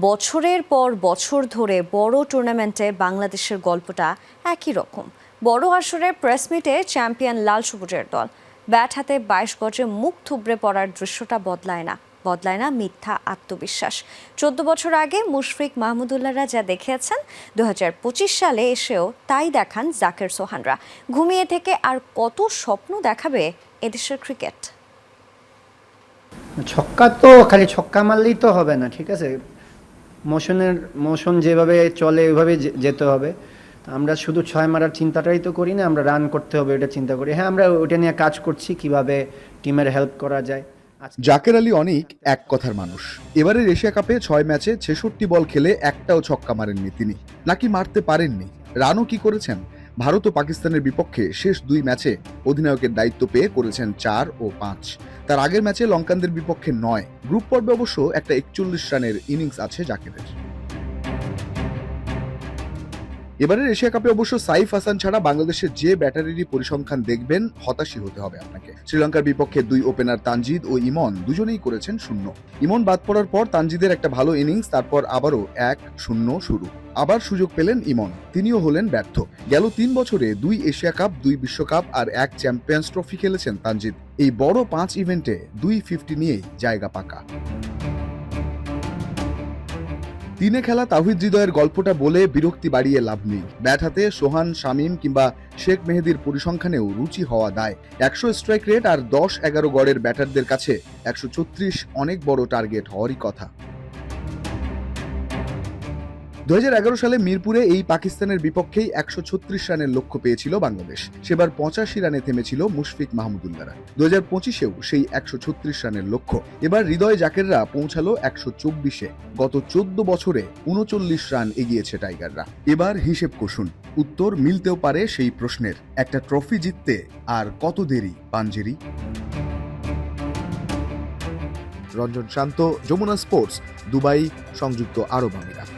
বছরের পর বছর ধরে বড় টুর্নামেন্টে বাংলাদেশের গল্পটা একই রকম। বড় আসরের প্রেস মিটে চ্যাম্পিয়ন লাল সবুজের দল। ব্যাট হাতে বাইশ গজে মুখ থুবড়ে পড়ার দৃশ্যটা বদলায় না বদলায় না মিথ্যা আত্মবিশ্বাস। চোদ্দ বছর আগে মুশফিক মাহমুদুল্লাহরা যা হাজার পঁচিশ সালে এসেও তাই দেখান জাকের সোহানরা। ঘুমিয়ে থেকে আর কত স্বপ্ন দেখাবে এদেশের ক্রিকেট? ছক্কা তো, খালি ছক্কা মারলেই তো হবে না, ঠিক আছে? মোশনের, মোশন যেভাবে চলে, ওইভাবে যেতে হবে। আমরা শুধু ছয় মারার চিন্তাটাই তো করি না, আমরা রান করতে হবে এটা চিন্তা করি। হ্যাঁ আমরা ওটা নিয়ে কাজ করছি কীভাবে টিমের হেল্প করা যায়। জাকের আলী অনিক এক কথার মানুষ। এবারের এশিয়া কাপে ছয় ম্যাচে ছেষট্টি বল খেলে একটাও ছক্কা মারেননি তিনি। নাকি মারতে পারেননি? রানও কি করেছেন? ভারত ও পাকিস্তানের বিপক্ষে শেষ দুই ম্যাচে অধিনায়কের দায়িত্ব পেয়ে করেছেন চার ও পাঁচ। তার আগের ম্যাচে লঙ্কানদের বিপক্ষে নয়। গ্রুপ পর্বে অবশ্য একটা একচল্লিশ রানের ইনিংস আছে জাকেরের। এবারের এশিয়া কাপে অবশ্য সাইফ হাসান ছাড়া বাংলাদেশের যে ব্যাটারিরই পরিসংখ্যান দেখবেন, হতাশই হতে হবে আপনাকে। শ্রীলঙ্কার বিপক্ষে দুই ওপেনার তানজিদ ও ইমন দুজনেই করেছেন শূন্য। ইমন বাদ পড়ার পর তানজিদের একটা ভালো ইনিংস, তারপর আবারও এক শূন্য শুরু। আবার সুযোগ পেলেন ইমন, তিনিও হলেন ব্যর্থ। গেল তিন বছরে দুই এশিয়া কাপ, দুই বিশ্বকাপ আর এক চ্যাম্পিয়ন্স ট্রফি খেলেছেন তানজিদ। এই বড় পাঁচ ইভেন্টে দুই ফিফটি নিয়েই জায়গা পাকা। তিনে খেলা তাহিদ হৃদয়ের গল্পটা বলে বিরক্তি বাড়িয়ে লাভ নেই। ব্যাট হাতে সোহান, শামীম কিংবা শেখ মেহেদির পরিসংখ্যানেও রুচি হওয়া দায়। একশো স্ট্রাইক রেট আর দশ এগারো গড়ের ব্যাটারদের কাছে একশো ছত্রিশ অনেক বড় টার্গেট হওয়ারই কথা। দুই হাজার এগারো সালে মিরপুরে এই পাকিস্তানের বিপক্ষেই একশো ছত্রিশ রানের লক্ষ্য পেয়েছিল বাংলাদেশ। সেবার পঁচাশি রানে থেমেছিল মুশফিক মাহমুদুল্লাহরা দু হাজার পঁচিশেও সেই একশো ছত্রিশ রানের লক্ষ্য। এবার হৃদয় জাকেররা পৌঁছালো একশো চব্বিশে। গত চোদ্দ বছরে উনচল্লিশ রান এগিয়েছে টাইগাররা। এবার হিসেব কষুন, উত্তর মিলতেও পারে সেই প্রশ্নের, একটা ট্রফি জিততে আর কত দেরি, পাঞ্জেরি? রঞ্জন শান্ত, যমুনা স্পোর্টস, দুবাই, সংযুক্ত আরব আমিরাত।